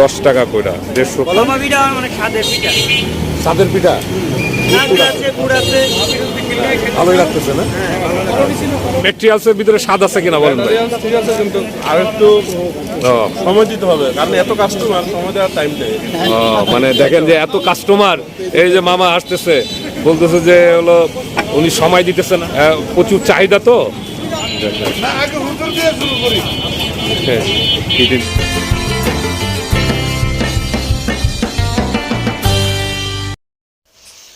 দশ টাকা কইরা দেড়শো কলমা পিঠা মানে ভালোই লাগতেছে না? ম্যাটেরিয়ালসের ভিতরে স্বাদ আছে কিনা বলেন ভাই? কিন্তু আর একটু সময় দিতে হবে কারণ এত কাস্টমার সময় দেওয়ার টাইম নেই। মানে দেখেন যে এত কাস্টমার এই যে মামা আসতেছে বলতেছে যে হলো উনি সময় দিতেছে না। প্রচুর চাহিদা তো? দেখেন। হ্যাঁ,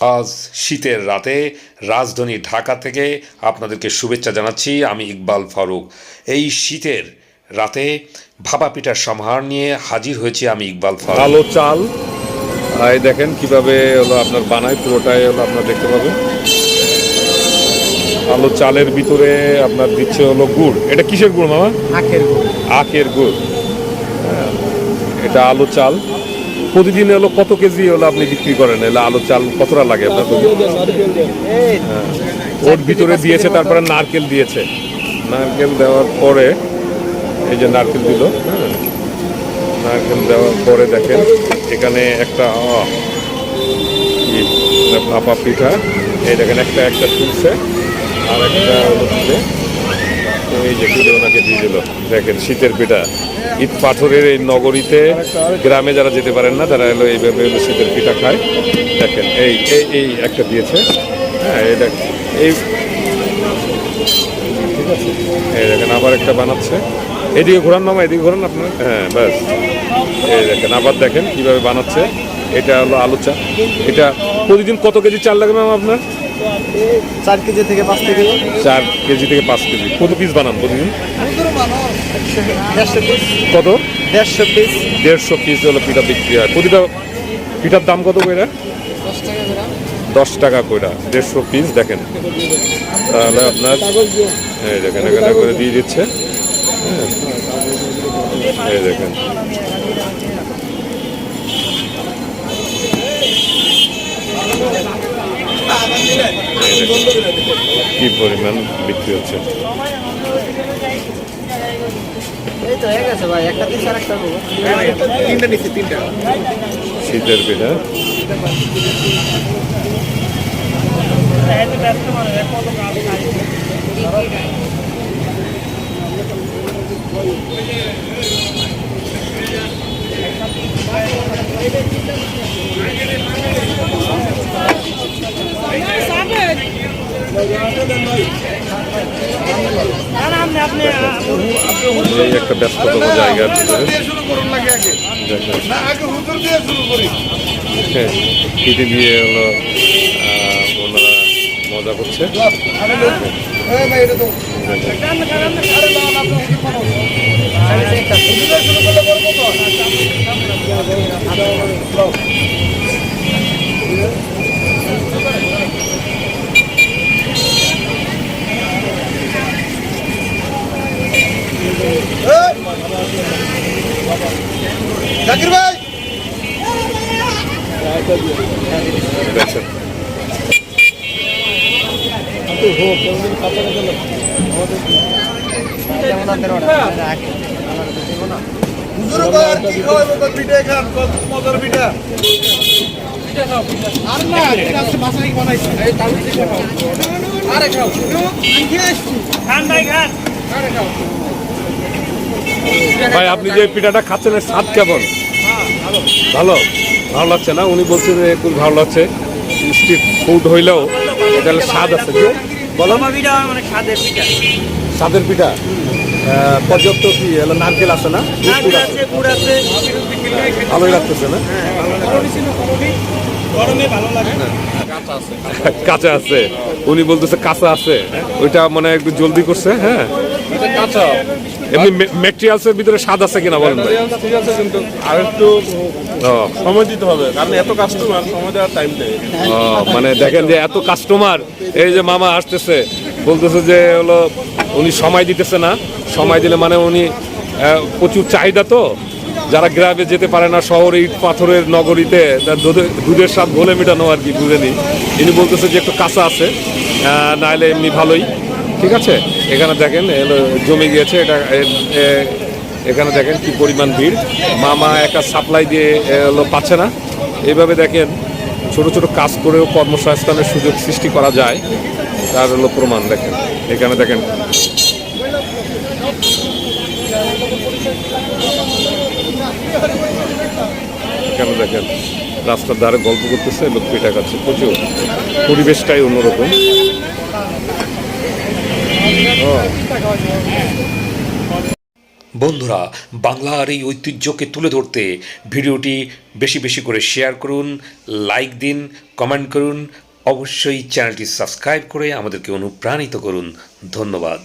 আজ শীতের রাতে রাজধানী ঢাকা থেকে আপনাদেরকে শুভেচ্ছা জানাচ্ছি আমি ইকবাল ফারুক। এই শীতের রাতে ভাপা পিঠার সমাহার নিয়ে হাজির হয়েছি আমি ইকবাল ফারুক। আলো চাল এই দেখেন কীভাবে হলো আপনার বানায় পুরোটাই হলো আপনার দেখতে পাবেন। আলো চালের ভিতরে আপনার দিচ্ছে হলো গুড়। এটা কিসের গুড় মামা? আখের গুড়। আখের গুড়। হ্যাঁ, এটা আলো চাল। প্রতিদিন হলো কত কেজি হলো আপনি বিক্রি করেন? এলে আলো চাল কতটা লাগে আপনার ওর ভিতরে দিয়েছে তারপরে নারকেল দিয়েছে। নারকেল দেওয়ার পরে এই যে নারকেল দিল হ্যাঁ। নারকেল দেওয়ার পরে দেখেন এখানে একটা ভাপা পিঠা। এই দেখেন একটা একটা তুলছে আর একটা এই যে তুলে ওনাকে দিয়ে দিল, দেখেন শীতের পিঠা। ঈদ পাথরের এই নগরীতে গ্রামে যারা যেতে পারেন না, তারা এলো এইভাবে শীতের পিঠা খায়। দেখেন, এই এই একটা দিয়েছে। হ্যাঁ দেখ, এই ঠিক আছে এই দেখেন, আবার একটা বানাচ্ছে। এদিকে ঘোরান মামা, এদিকে ঘোরান আপনার। হ্যাঁ ব্যাস। এই দেখেন, আবার দেখেন কীভাবে বানাচ্ছে। এটা হলো আলু চা। এটা প্রতিদিন কত কেজি চাল লাগবে ম্যাম আপনার? চার কেজি থেকে পাঁচ কেজি। চার কেজি থেকে পাঁচ কেজি। কত পিস বানান প্রতিদিন? কত? দেড়শো পিস দেড়শো পিস হলো পিঠা বিক্রি হয়। প্রতিটা পিঠার দাম কত কইরা? দশ টাকা কইরা। দেড়শো পিস দেখেন। তাহলে আপনার এই দেখেন এখানে করে দিয়ে দিচ্ছে। হ্যাঁ। এই দেখেন এই দেখেন। কি পরিমাণ বিক্রি হচ্ছে? এই তো হয়ে গেছে ভাই একটা পিস আর একটা দেবো তিনটা নিচ্ছি তিনটা শীতের পিঠা এই একটা ব্যস্ততম জায়গার ভিতরে। দিয়ে করি। হ্যাঁ, দিয়ে হলো ওনারা মজা করছে। হ্যাঁ ভাই এটা তো জাকির ভাই দেখছেন হুজুর ভাই আর কি খাওয়াবো তো পিঠে খান কত মজার পিঠা আর না এটা আছে বাসায় বানাইছি এই তাহলে ভাই আপনি যে পিঠাটা খাচ্ছেন স্বাদ কেমন? ভালো? ভালো লাগছে না। উনি বলছেন যে খুব ভালো লাগছে। স্ট্রিট ফুড হইলেও এটা হলো স্বাদ আছে। মানে স্বাদের পিঠা। আহ, পর্যাপ্ত কি? হলো নারকেল আছে না? ভালোই লাগতেছে না? গরমে ভালো লাগে। কাঁচা আছে। উনি বলতেছে কাঁচা আছে। ওইটা মানে একটু জলদি করছে হ্যাঁ। এটা কাঁচা। এমনি ম্যাটেরিয়ালসের ভিতরে স্বাদ আছে কিনা বলেন ভাই ঠিক আছে কিন্তু আর একটু সময় দিতে হবে কারণ এত কাস্টমার সময় দেওয়ার টাইম নেই। মানে দেখেন যে এত কাস্টমার এই যে মামা আসতেছে বলতেছে যে হলো উনি সময় দিতেছে না সময় দিলে মানে উনি প্রচুর চাহিদা তো। যারা গ্রামে যেতে পারে না শহরে ইট পাথরের নগরীতে দুধের স্বাদ ঘোলে মেটানো আর কি বুঝেনি। ইনি বলতেছে যে একটু কাঁচা আছে নাহলে এমনি ভালোই। ঠিক আছে? এখানে দেখেন এলো জমে গিয়েছে এটা এখানে দেখেন কি পরিমাণ ভিড়। মামা একা সাপ্লাই দিয়ে এ, হলো পাচ্ছে না। এইভাবে দেখেন ছোট ছোট কাজ করেও কর্মসংস্থানের সুযোগ সৃষ্টি করা যায়। তার হলো প্রমাণ দেখেন। এখানে দেখেন। এখানে দেখেন রাস্তার ধারে গল্প করতেছে লোক পিঠা খাচ্ছে। প্রচুর। পরিবেশটাই অন্যরকম। বন্ধুরা বাংলার এই ঐতিহ্যকে তুলে ধরতে ভিডিওটি বেশি বেশি করে শেয়ার করুন লাইক দিন কমেন্ট করুন, অবশ্যই চ্যানেলটি সাবস্ক্রাইব করে আমাদেরকে অনুপ্রাণিত করুন। ধন্যবাদ।